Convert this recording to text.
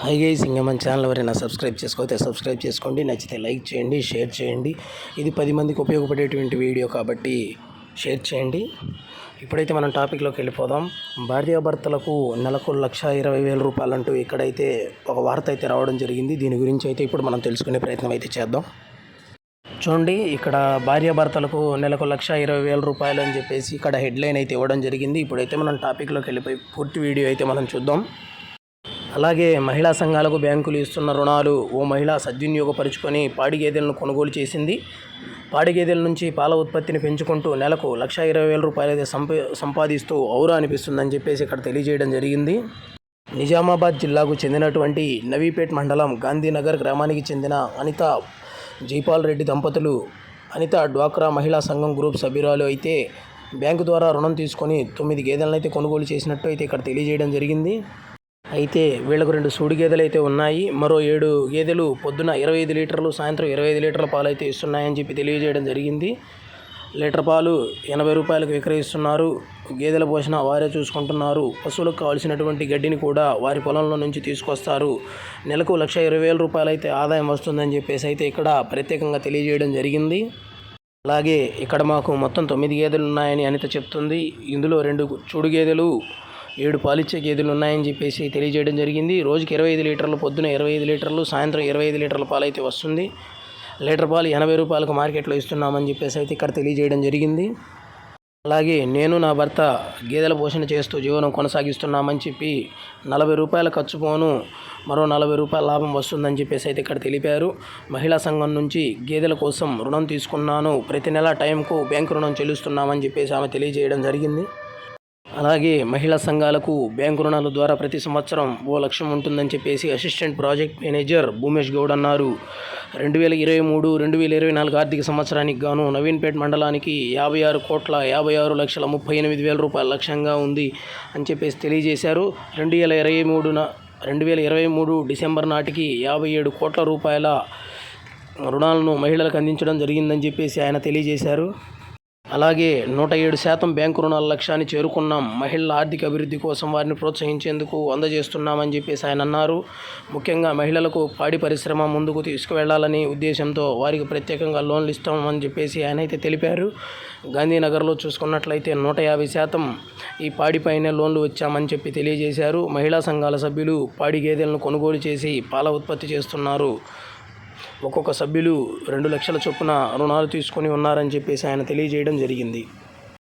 Hi guys ఇంకా మన channel ఎవరైనా సబ్స్క్రైబ్ చేసుకోతే సబ్స్క్రైబ్ చేసుకోండి. నచ్చితే లైక్ చేయండి షేర్ చేయండి. ఇది పది మందికి ఉపయోగపడేటువంటి వీడియో కాబట్టి షేర్ చేయండి. ఇప్పుడైతే మనం టాపిక్లోకి వెళ్ళిపోదాం. భార్యాభర్తలకు నెలకు లక్ష ఇరవై వేల రూపాయలంటూ ఇక్కడైతే ఒక వార్త అయితే రావడం జరిగింది. దీని గురించి అయితే ఇప్పుడు మనం తెలుసుకునే ప్రయత్నం అయితే చేద్దాం. చూడండి ఇక్కడ భార్యాభర్తలకు నెలకు లక్ష ఇరవై వేల రూపాయలు అని చెప్పేసి ఇక్కడ హెడ్లైన్ అయితే ఇవ్వడం జరిగింది. ఇప్పుడైతే మనం టాపిక్లోకి వెళ్ళిపోయి పూర్తి వీడియో అయితే మనం చూద్దాం. అలాగే మహిళా సంఘాలకు బ్యాంకులు ఇస్తున్న రుణాలు ఓ మహిళ సద్వినియోగపరుచుకొని పాడి గేదెలను కొనుగోలు చేసింది. పాడి గేదెల నుంచి పాల ఉత్పత్తిని పెంచుకుంటూ నెలకు లక్ష ఇరవై వేల రూపాయలు అయితే సంపాదిస్తూ ఔరా అనిపిస్తుందని చెప్పేసి ఇక్కడ తెలియజేయడం జరిగింది. నిజామాబాద్ జిల్లాకు చెందినటువంటి నవీపేట్ మండలం గాంధీనగర్ గ్రామానికి చెందిన అనిత జైపాల్ రెడ్డి దంపతులు అనిత డ్వాక్రా మహిళా సంఘం గ్రూప్ సభ్యురాలు అయితే బ్యాంకు ద్వారా రుణం తీసుకొని తొమ్మిది గేదెలను అయితే కొనుగోలు చేసినట్టు అయితే ఇక్కడ తెలియజేయడం జరిగింది. అయితే వీళ్ళకు రెండు సూడి గేదెలు అయితే ఉన్నాయి. మరో ఏడు గేదెలు పొద్దున ఇరవై ఐదు లీటర్లు సాయంత్రం ఇరవై ఐదు లీటర్ల పాలు అయితే ఇస్తున్నాయని చెప్పి తెలియజేయడం జరిగింది. లీటర్ పాలు ఎనభై రూపాయలకు విక్రయిస్తున్నారు. గేదెల పోషణ వారే చూసుకుంటున్నారు. పశువులకు కావాల్సినటువంటి గడ్డిని కూడా వారి పొలంలో నుంచి తీసుకొస్తారు. నెలకు లక్ష ఇరవై వేల రూపాయలు అయితే ఆదాయం వస్తుందని చెప్పేసి అయితే ఇక్కడ ప్రత్యేకంగా తెలియజేయడం జరిగింది. అలాగే ఇక్కడ మాకు మొత్తం తొమ్మిది గేదెలు ఉన్నాయని అనిత చెప్తుంది. ఇందులో రెండు చూడు గేదెలు ఏడు పాలిచ్చే గేదెలు ఉన్నాయని చెప్పేసి తెలియజేయడం జరిగింది. రోజుకి ఇరవై ఐదు లీటర్లు పొద్దున ఇరవై ఐదు లీటర్లు సాయంత్రం ఇరవై ఐదు లీటర్ల పాలు అయితే వస్తుంది. లీటర్ పాలు ఎనభై రూపాయలకు మార్కెట్లో ఇస్తున్నామని చెప్పేసి అయితే ఇక్కడ తెలియజేయడం జరిగింది. అలాగే నేను నా భర్త గేదెల పోషణ చేస్తూ జీవనం కొనసాగిస్తున్నామని చెప్పి నలభై రూపాయల ఖర్చు పోను మరో నలభై రూపాయల లాభం వస్తుందని చెప్పేసి అయితే ఇక్కడ తెలిపారు. మహిళా సంఘం నుంచి గేదెల కోసం రుణం తీసుకున్నాను. ప్రతి నెల టైంకు బ్యాంకు రుణం చెల్లిస్తున్నామని చెప్పేసి ఆమె తెలియజేయడం జరిగింది. అలాగే మహిళా సంఘాలకు బ్యాంకు రుణాల ద్వారా ప్రతి సంవత్సరం ఓ లక్ష్యం ఉంటుందని చెప్పేసి assistant project manager Bhumesh Goud అన్నారు. రెండు వేల ఇరవై మూడు రెండు వేల ఇరవై నాలుగు ఆర్థిక సంవత్సరానికి గాను నవీన్పేట్ మండలానికి యాభై ఆరు కోట్ల యాభై ఆరు లక్షల ముప్పై ఎనిమిది వేల రూపాయల లక్ష్యంగా ఉంది అని చెప్పేసి తెలియజేశారు. రెండు వేల ఇరవై మూడున రెండు వేల ఇరవై మూడు డిసెంబర్ నాటికి యాభై ఏడు కోట్ల రూపాయల రుణాలను మహిళలకు అందించడం జరిగిందని చెప్పేసి ఆయన తెలియజేశారు. అలాగే నూట ఏడు శాతం బ్యాంకు రుణాల లక్ష్యాన్ని చేరుకున్నాం. మహిళల ఆర్థిక అభివృద్ధి కోసం వారిని ప్రోత్సహించేందుకు అందజేస్తున్నామని చెప్పేసి ఆయన అన్నారు. ముఖ్యంగా మహిళలకు పాడి పరిశ్రమ ముందుకు తీసుకువెళ్ళాలని ఉద్దేశంతో వారికి ప్రత్యేకంగా లోన్లు ఇస్తామని చెప్పేసి ఆయన అయితే తెలిపారు. గాంధీనగర్లో చూసుకున్నట్లయితే నూట యాభై శాతం ఈ పాడిపైనే లోన్లు వచ్చామని చెప్పి తెలియజేశారు. మహిళా సంఘాల సభ్యులు పాడి గేదెలను కొనుగోలు చేసి పాల ఉత్పత్తి చేస్తున్నారు. ఒక్కొక్క సభ్యులు రెండు లక్షల చొప్పున రుణాలు తీసుకొని ఉన్నారని చెప్పేసి ఆయన తెలియజేయడం జరిగింది.